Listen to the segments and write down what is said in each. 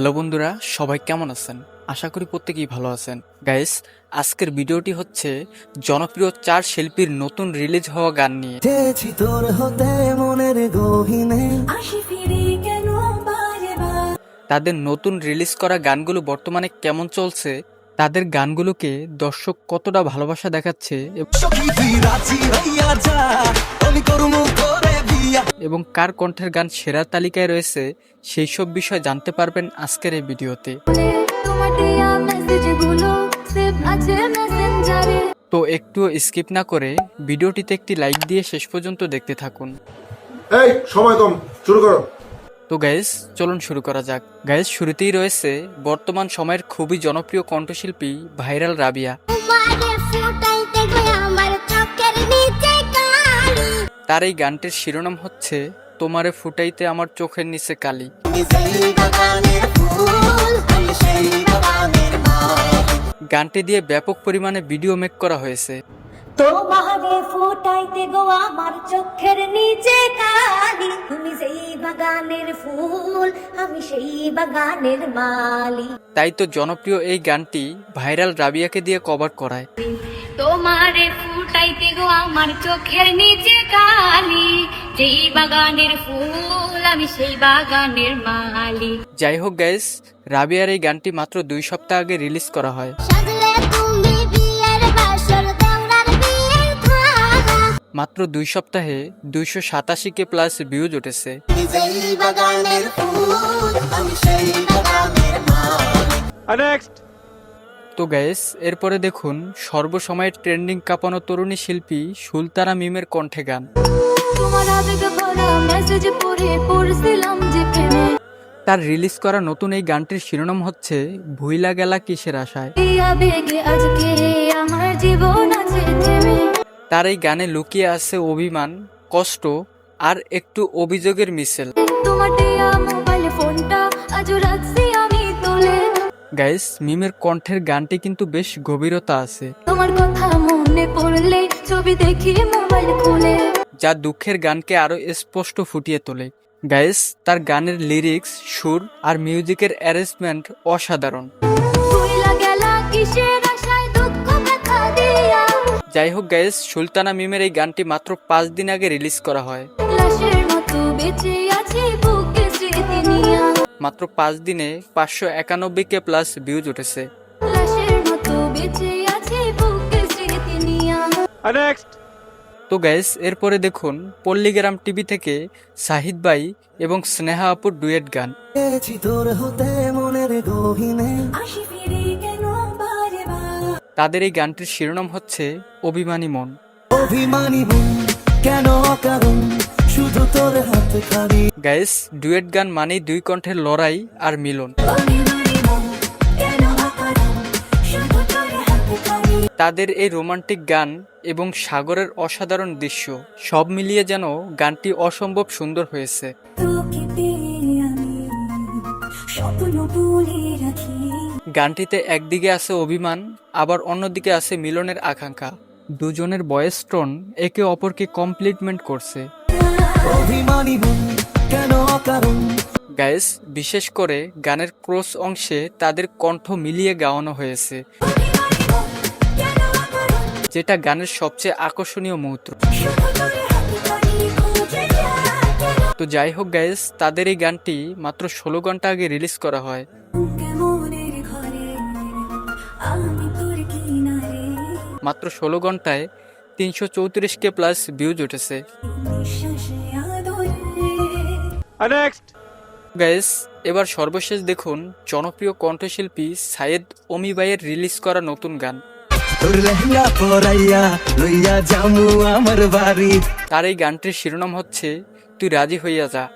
Hello বন্ধুরা সবাই কেমন আছেন? আশা করি প্রত্যেকেই ভালো আছেন। গাইস আজকের ভিডিওটি হচ্ছে জনপ্রিয় চার শিল্পীর নতুন রিলিজ হওয়া গান নিয়ে। চেয়েছি তোর হতে মনের গহিনে। আসি ফিরে কেন বারে বার? তাদের নতুন রিলিজ করা গানগুলো বর্তমানে কেমন চলছে তাদের গানগুলোকে দর্শক কতটা ভালোবাসা দেখাচ্ছে এব- করে কণ্ঠের গান সেরা তালিকায় রয়েছে সেই সব বিষয় জানতে পারবেন আজকের এই ভিডিওতে। তো একটুও স্কিপ না করে ভিডিওটিতে একটি লাইক দিয়ে শেষ পর্যন্ত দেখতে থাকুন। এই সময় কম শুরু করো। তো গাইস চলুন শুরু করা যাক। গাইস শুরুতেই রয়েছে বর্তমান সময়ের খুবই জনপ্রিয় কণ্ঠশিল্পী ভাইরাল রাবিয়া। তার এই গানটির শিরোনাম হচ্ছে তোমারে ফুটাইতে আমার চোখের নিচে কালি। ফুল গানটি দিয়ে ব্যাপক পরিমাণে ভিডিও মেক করা হয়েছে। তোমারে ফুটাইতে গো আমার চোখের নিচে কালি। তুমি সেই বাগানের ফুল আমি সেই বাগানের মালি। তাই তো জনপ্রিয় এই গানটি ভাইরাল রাবিয়াকে দিয়ে কভার করায়। তোমারে ফুটাইতে গো আমার চোখের নিচে কালি। যেই বাগানের ফুল আমি সেই বাগানের মালি। যাই হোক গাইস রাবিয়ার এই গানটি মাত্র দুই সপ্তাহ আগে রিলিজ করা হয়। মাত্র দুই সপ্তাহে দুইশো সাতাশি কে প্লাস ভিউজ উঠেছে। আমি তো গ্যাস এরপরে দেখুন, সর্বসময়ের ট্রেন্ডিং কাঁপানো তরুণী শিল্পী সুলতানা মিমের কণ্ঠে গান। তার রিলিজ করা নতুন এই গানটির শিরোনাম হচ্ছে, ভুইলা গেলা কিসের আশায়? তার এই গানে লুকিয়ে আছে অভিমান, কষ্ট আর একটু অভিযোগের মিছিল গাইস মিমের কণ্ঠের গানটি কিন্তু বেশ গভীরতা আছে। তোমার কথা মনে পড়লে ছবি দেখি মোবাইল খুলে। যা দুঃখের গানকে আরও স্পষ্ট ফুটিয়ে তোলে। গাইস তার গানের লিরিক্স সুর আর মিউজিকের অ্যারেঞ্জমেন্ট অসাধারণ। যাই হোক গাইস সুলতানা মিমের এই গানটি মাত্র পাঁচ দিন আগে রিলিজ করা হয়। লাশের মতো বেঁচে আছি বুকে স্মৃতি নিয়া। মাত্র পাঁচ দিনে পাঁচশো একানব্বই কে প্লাস ভিউজ উঠেছে। তো গাইস এরপরে দেখুন পল্লীগ্রাম টিভি থেকে সাহিদ ভাই এবং স্নেহা আপুর ডুয়েট গান। তাদের এই গানটির শিরোনাম হচ্ছে অভিমানী মন। অভিমানী মন কেন কারণ শুধু তোর হাত গাইস ডুয়েট গান মানেই দুই কণ্ঠের লড়াই আর মিলন। তাদের এই রোমান্টিক গান এবং সাগরের অসাধারণ দৃশ্য সব মিলিয়ে যেন গানটি অসম্ভব সুন্দর হয়েছে। গানটিতে একদিকে আছে অভিমান আবার অন্যদিকে আছে মিলনের আকাঙ্ক্ষা। দুজনের বয়েস টোন একে অপরকে কমপ্লিটমেন্ট করছে। অভিমানী কেন কারণ গাইস বিশেষ করে গানের ক্রস অংশে তাদের কণ্ঠ মিলিয়ে গাওয়ানো হয়েছে। যেটা গানের সবচেয়ে আকর্ষণীয় মুহূর্ত। তো যাই হোক গাইস তাদের এই গানটি মাত্র ষোলো ঘণ্টা আগে রিলিজ করা হয়। মাত্র ষোলো ঘন্টায় তিনশো চৌত্রিশ কে প্লাস ভিউজ উঠেছে। গাইস এবার সর্বশেষ দেখুন জনপ্রিয় কণ্ঠশিল্পী সায়েদ অমি ভাইয়ের রিলিজ করা নতুন গান। তোর এই গানটির শিরোনাম হচ্ছে তুই রাজি হইয়া যা।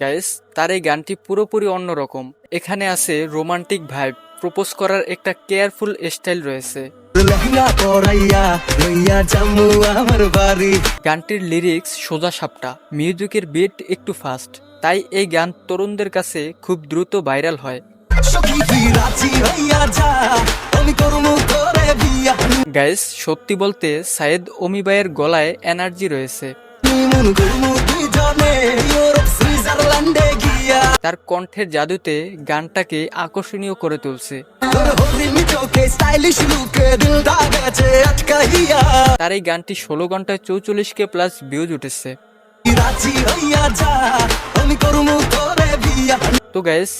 গাইস তার এই গানটি পুরোপুরি অন্যরকম। এখানে আছে রোমান্টিক ভাইব প্রপোজ করার একটা কেয়ারফুল স্টাইল রয়েছে। লেহেঙ্গা পরাইয়া লইয়া জামু আমার বাড়ি। গানটির লিরিক্স সোজা সাপটা মিউজিকের বিট একটু ফাস্ট তাই এই গান তরুণদের কাছে খুব দ্রুত ভাইরাল হয়। গাইস সত্যি বলতে সায়েদ অমিবাইয়ের গলায় এনার্জি রয়েছে। তার কণ্ঠের জাদুতে গানটাকে আকর্ষণীয় করে তুলছে। তোর এই গানটি ষোলো ঘন্টায় চৌচল্লিশ কে প্লাস ভিউজ উঠেছে। তো গ্যাস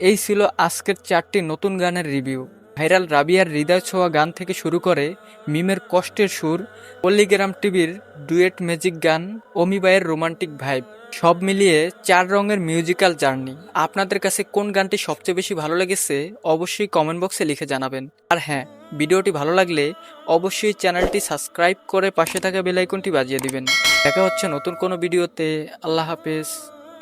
এই ছিল আজকের চারটি নতুন গানের রিভিউ ভাইরাল রাবিয়ার হৃদয় ছোঁয়া গান থেকে শুরু করে মিমের কষ্টের সুর, পল্লিগ্রাম টিভির ডুয়েট ম্যাজিক গান অমিবাইয়ের রোমান্টিক ভাইব, সব মিলিয়ে চার রঙের মিউজিক্যাল জার্নি। আপনাদের কাছে কোন গানটি সবচেয়ে বেশি ভালো লেগেছে অবশ্যই কমেন্ট বক্সে লিখে জানাবেন। আর হ্যাঁ ভিডিওটি ভালো লাগলে অবশ্যই চ্যানেলটি সাবস্ক্রাইব করে পাশে থাকা বেলাইকনটি বাজিয়ে দিবেন। দেখা হচ্ছে নতুন কোনো ভিডিওতে। আল্লাহ হাফেজ।